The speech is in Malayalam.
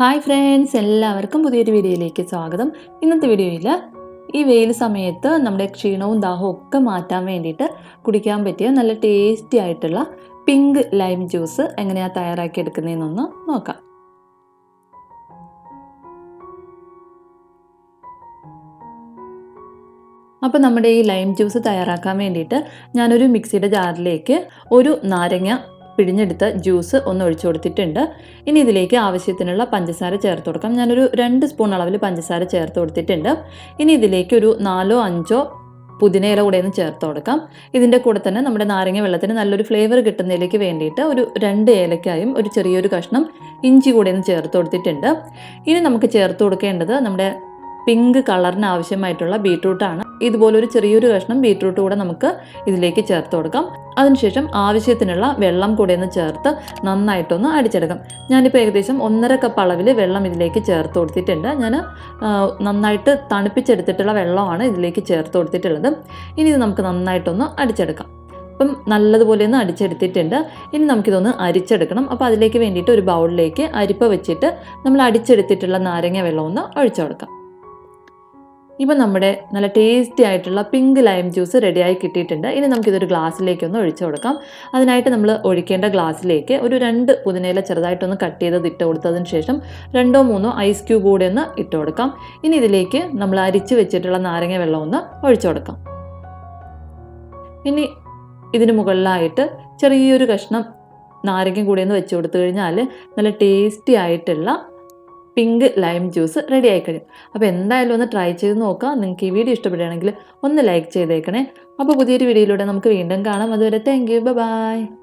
ഹായ് ഫ്രണ്ട്സ് എല്ലാവർക്കും പുതിയൊരു വീഡിയോയിലേക്ക് സ്വാഗതം. ഇന്നത്തെ വീഡിയോയിൽ ഈ വെയിൽ സമയത്ത് നമ്മുടെ ക്ഷീണവും ദാഹവും ഒക്കെ മാറ്റാൻ വേണ്ടിയിട്ട് കുടിക്കാൻ പറ്റിയ നല്ല ടേസ്റ്റി ആയിട്ടുള്ള പിങ്ക് ലൈം ജ്യൂസ് എങ്ങനെയാണ് തയ്യാറാക്കി എടുക്കുന്നതെന്നൊന്ന് നോക്കാം. അപ്പോൾ നമ്മുടെ ഈ ലൈം ജ്യൂസ് തയ്യാറാക്കാൻ വേണ്ടിയിട്ട് ഞാനൊരു മിക്സിയുടെ ജാറിലേക്ക് ഒരു നാരങ്ങ പിഴിഞ്ഞെടുത്ത ജ്യൂസ് ഒന്ന് ഒഴിച്ചു കൊടുത്തിട്ടുണ്ട്. ഇനി ഇതിലേക്ക് ആവശ്യത്തിനുള്ള പഞ്ചസാര ചേർത്ത് കൊടുക്കാം. ഞാനൊരു രണ്ട് സ്പൂൺ അളവിൽ പഞ്ചസാര ചേർത്ത് കൊടുത്തിട്ടുണ്ട്. ഇനി ഇതിലേക്ക് ഒരു നാലോ അഞ്ചോ പുതിനയില കൂടെ ഒന്ന് ചേർത്ത് കൊടുക്കാം. ഇതിന്റെ കൂടെ തന്നെ നമ്മുടെ നാരങ്ങ വെള്ളത്തിന് നല്ലൊരു ഫ്ലേവർ കിട്ടുന്നതിലേക്ക് വേണ്ടിയിട്ട് ഒരു രണ്ട് ഏലക്കായും ഒരു ചെറിയൊരു കഷ്ണം ഇഞ്ചി കൂടെ ഒന്ന് ചേർത്ത് കൊടുത്തിട്ടുണ്ട്. ഇനി നമുക്ക് ചേർത്ത് കൊടുക്കേണ്ടത് നമ്മുടെ പിങ്ക് കളറിന് ആവശ്യമായിട്ടുള്ള ബീട്രൂട്ടാണ് ഇതുപോലൊരു ചെറിയൊരു കഷ്ണം ബീട്രൂട്ട് കൂടെ നമുക്ക് ഇതിലേക്ക് ചേർത്ത് കൊടുക്കാം. അതിനുശേഷം ആവശ്യത്തിനുള്ള വെള്ളം കൂടെ ഒന്ന് ചേർത്ത് നന്നായിട്ടൊന്ന് അടിച്ചെടുക്കാം. ഞാനിപ്പോൾ ഏകദേശം ഒന്നര കപ്പ് അളവിൽ വെള്ളം ഇതിലേക്ക് ചേർത്ത് കൊടുത്തിട്ടുണ്ട്. ഞാൻ നന്നായിട്ട് തണുപ്പിച്ചെടുത്തിട്ടുള്ള വെള്ളമാണ് ഇതിലേക്ക് ചേർത്ത് കൊടുത്തിട്ടുള്ളത്. ഇനി ഇത് നമുക്ക് നന്നായിട്ടൊന്ന് അടിച്ചെടുക്കാം. അപ്പം നല്ലതുപോലെ ഒന്ന് അടിച്ചെടുത്തിട്ടുണ്ട്. ഇനി നമുക്കിതൊന്ന് അരിച്ചെടുക്കണം. അപ്പോൾ അതിലേക്ക് വേണ്ടിയിട്ട് ഒരു ബൗളിലേക്ക് അരിപ്പ വെച്ചിട്ട് നമ്മൾ അടിച്ചെടുത്തിട്ടുള്ള നാരങ്ങ വെള്ളം ഒന്ന് ഒഴിച്ചു കൊടുക്കാം. ഇപ്പം നമ്മുടെ നല്ല ടേസ്റ്റി ആയിട്ടുള്ള പിങ്ക് ലൈം ജ്യൂസ് റെഡിയായി കിട്ടിയിട്ടുണ്ട്. ഇനി നമുക്കിതൊരു ഗ്ലാസ്സിലേക്ക് ഒന്ന് ഒഴിച്ചു കൊടുക്കാം. അതിനായിട്ട് നമ്മൾ ഒഴിക്കേണ്ട ഗ്ലാസ്സിലേക്ക് ഒരു രണ്ട് പുതിനയില ചെറുതായിട്ടൊന്ന് കട്ട് ചെയ്തത് ഇട്ട് കൊടുത്തതിന് ശേഷം രണ്ടോ മൂന്നോ ഐസ് ക്യൂബ് കൂടെ ഒന്ന് ഇട്ട് കൊടുക്കാം. ഇനി ഇതിലേക്ക് നമ്മൾ അരിച്ച് വെച്ചിട്ടുള്ള നാരങ്ങ വെള്ളം ഒന്ന് ഒഴിച്ചു കൊടുക്കാം. ഇനി ഇതിന് മുകളിലായിട്ട് ചെറിയൊരു കഷ്ണം നാരങ്ങ കൂടെ ഒന്ന് വെച്ച് കൊടുത്തു കഴിഞ്ഞാൽ നല്ല ടേസ്റ്റി ആയിട്ടുള്ള പിങ്ക് ലൈം ജ്യൂസ് റെഡി ആയിക്കഴിയും അപ്പോൾ എന്തായാലും ഒന്ന് ട്രൈ ചെയ്ത് നോക്കാം. നിങ്ങൾക്ക് ഈ വീഡിയോ ഇഷ്ടപ്പെടുകയാണെങ്കിൽ ഒന്ന് ലൈക്ക് ചെയ്തേക്കണേ. അപ്പോൾ പുതിയൊരു വീഡിയോയിലൂടെ നമുക്ക് വീണ്ടും കാണാം. അതുവരെ താങ്ക് യു ബൈ